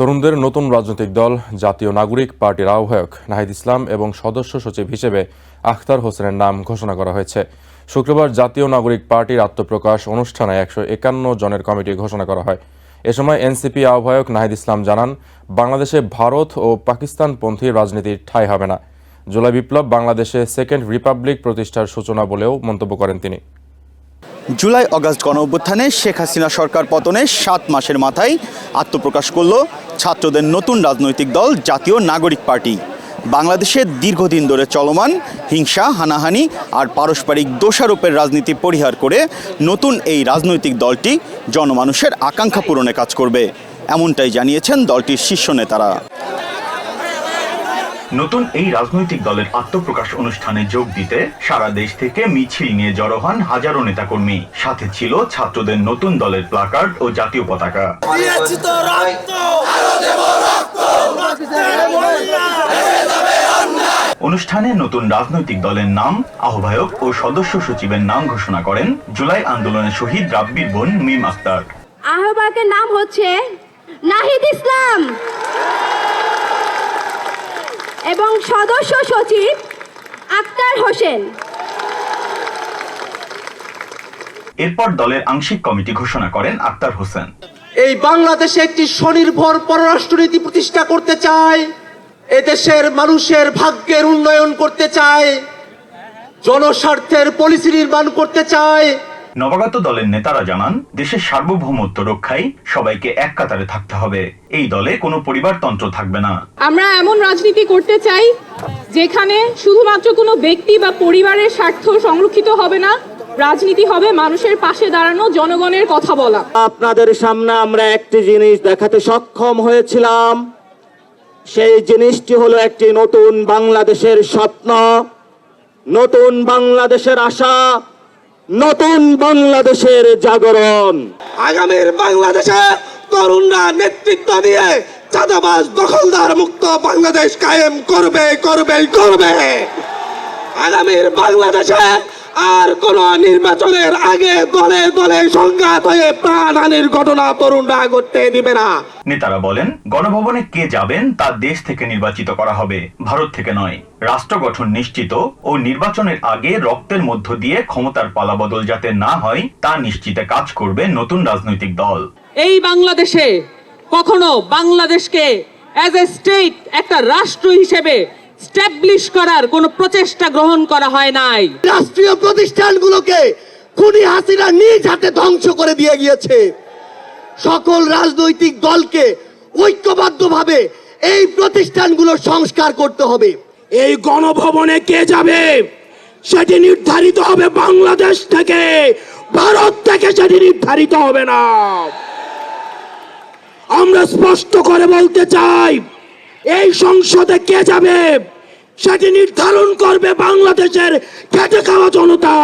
তরুণদের নতুন রাজনৈতিক দল, জাতীয় নাগরিক পার্টির আহ্বায়ক নাহিদ ইসলাম এবং সদস্য সচিব হিসেবে আখতার হোসেনের নাম ঘোষণা করা হয়েছে। শুক্রবার জাতীয় নাগরিক পার্টির আত্মপ্রকাশ অনুষ্ঠানে একশো একান্ন জনের কমিটি ঘোষণা করা হয়। এ সময় এনসিপি আহ্বায়ক নাহিদ ইসলাম জানান, বাংলাদেশে ভারত ও পাকিস্তানপন্থী রাজনীতির ঠাঁই হবে না। জুলাই বিপ্লব বাংলাদেশে সেকেন্ড রিপাবলিক প্রতিষ্ঠার সূচনা বলেও মন্তব্য করেন তিনি। জুলাই অগাস্ট গণ শেখ হাসিনা সরকার পতনে সাত মাসের মাথায় আত্মপ্রকাশ করল ছাত্রদের নতুন রাজনৈতিক দল জাতীয় নাগরিক পার্টি। বাংলাদেশে দীর্ঘদিন ধরে চলমান হিংসা হানাহানি আর পারস্পরিক দোষারোপের রাজনীতি পরিহার করে নতুন এই রাজনৈতিক দলটি জনমানুষের আকাঙ্ক্ষা পূরণে কাজ করবে এমনটাই জানিয়েছেন দলটির শীর্ষ নেতারা। নতুন এই রাজনৈতিক দলের আত্মপ্রকাশ অনুষ্ঠানে যোগ দিতে সারা দেশ থেকে মিছিল নিয়ে জড়ো হন হাজারো নেতাকর্মী। সাথে ছিল ছাত্রদের নতুন দলের প্লাকার্ড ও জাতীয় পতাকা। অনুষ্ঠানে নতুন রাজনৈতিক দলের নাম আহ্বায়ক ও সদস্য সচিবের নাম ঘোষণা করেন জুলাই আন্দোলনের শহীদ রাব্বির বোন মিম আক্তার। আহ্বায়কের নাম হচ্ছে নাহিদ ইসলাম। এবং সদস্য সচিব আক্তার হোসেন। এরপর দলের আংশিক কমিটি ঘোষণা করেন আক্তার হোসেন। এই বাংলাদেশে একটি স্বনির্ভর পররাষ্ট্রনীতি প্রতিষ্ঠা করতে চায় এদেশের মানুষের ভাগ্যের উন্নয়ন করতে চায় জনস্বার্থের পলিসি নির্মাণ করতে চায়। নবাগত দলের নেতারা জানান দেশের সার্বভৌমত্ব রক্ষায় সবাইকে এক কাতারে থাকতে হবে। এই দলে কোনো পরিবারতন্ত্র থাকবে না। আমরা এমন রাজনীতি করতে চাই যেখানে শুধুমাত্র কোনো ব্যক্তি বা পরিবারের স্বার্থ সংরক্ষিত হবে না। রাজনীতি হবে মানুষের পাশে দাঁড়ানো জনগণের কথা বলা। আপনাদের সামনে আমরা একটি জিনিস দেখাতে সক্ষম হয়েছিলাম। সেই জিনিসটি হলো একটি নতুন বাংলাদেশের স্বপ্ন নতুন বাংলাদেশের আশা নতুন বাংলাদেশের জাগরণ। আগামীর বাংলাদেশে তরুণরা নেতৃত্ব দিয়ে চাঁদাবাজ দখলদার মুক্ত বাংলাদেশ কায়েম করবে করবে করবে। আগামীর বাংলাদেশে আর কোন নির্বাচনের আগে দলে দলে সংঘাত হয়ে প্রাণহানির ঘটনা তরুণরা ঘটতে দিবে না। নেতারা বলেন গণভবনে কে যাবেন তা দেশ থেকে নির্বাচিত করা হবে ভারত থেকে নয়। রাষ্ট্র গঠন নিশ্চিত ও নির্বাচনের আগে রক্তের মধ্য দিয়ে ক্ষমতার পালাবদল যাতে না হয় তা নিশ্চিতে কাজ করবে নতুন রাজনৈতিক দল। এই বাংলাদেশে কখনো বাংলাদেশকে অ্যাজ এ স্টেট একটা রাষ্ট্র হিসেবে স্ট্যাবলিশ করার কোনো প্রচেষ্টা গ্রহণ করা হয় নাই। রাষ্ট্রীয় প্রতিষ্ঠানগুলোকে খুনি হাসিনা নিজ হাতে ধ্বংস করে দিয়ে গিয়েছে। সকল রাজনৈতিক দলকে ঐক্যবদ্ধভাবে এই প্রতিষ্ঠানগুলোর সংস্কার করতে হবে। এই গণভবনে কে যাবে? সেটি নির্ধারিত হবে বাংলাদেশ থেকে। ভারত থেকে সেটি নির্ধারিত হবে না। আমরা স্পষ্ট করে বলতে চাই এই সংসদে কে যাবে? সেটি নির্ধারণ করবে বাংলাদেশের খেটে খাওয়া জনতা।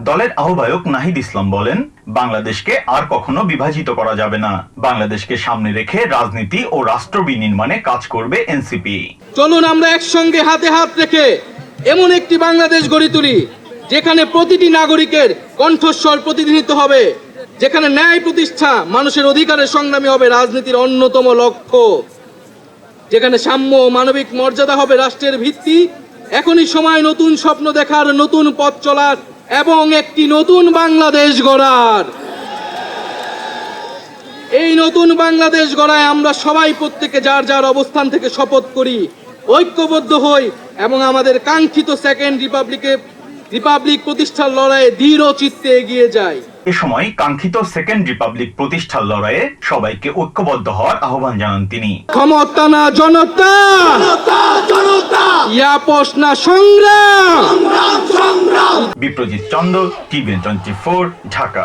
দলের আহ্বায়ক নাহিদ ইসলাম বলেন বাংলাদেশকে আর কখনো বিভাজিত করা যাবে না। বাংলাদেশকে সামনে রেখে রাজনীতি ও রাষ্ট্র বিনির্মাণে কাজ করবে এনসিপি। চলুন আমরা একসঙ্গে হাতে হাত রেখে এমন একটি বাংলাদেশ গড়ে তুলি যেখানে প্রতিটি নাগরিকের কণ্ঠস্বর প্রতিনিধিত্ব হবে যেখানে ন্যায় প্রতিষ্ঠা মানুষের অধিকারের সংগ্রামী হবে রাজনীতির অন্যতম লক্ষ্য। যেখানে সাম্য মানবিক মর্যাদা হবে রাষ্ট্রের ভিত্তি, এখনই সময় নতুন স্বপ্ন দেখার, নতুন পথ চলার এবং একটি নতুন বাংলাদেশ গড়ার। এই নতুন বাংলাদেশ গড়ায় আমরা সবাই প্রত্যেকে যার যার অবস্থান থেকে শপথ করি, ঐক্যবদ্ধ হই এবং আমাদের কাঙ্ক্ষিত সেকেন্ড রিপাবলিকে রিপাবলিক প্রতিষ্ঠার লড়াইয়ে দৃঢ় চিত্তে এগিয়ে যাই। এ সময় কাঙ্ক্ষিত সেকেন্ড রিপাবলিক প্রতিষ্ঠার লড়াইয়ে সবাইকে ঐক্যবদ্ধ হওয়ার আহ্বান জানান তিনি। ক্ষমতা না জনতা ইয়াপস না সংগ্রাম! Biprojit Chandra TV twenty four Dhaka.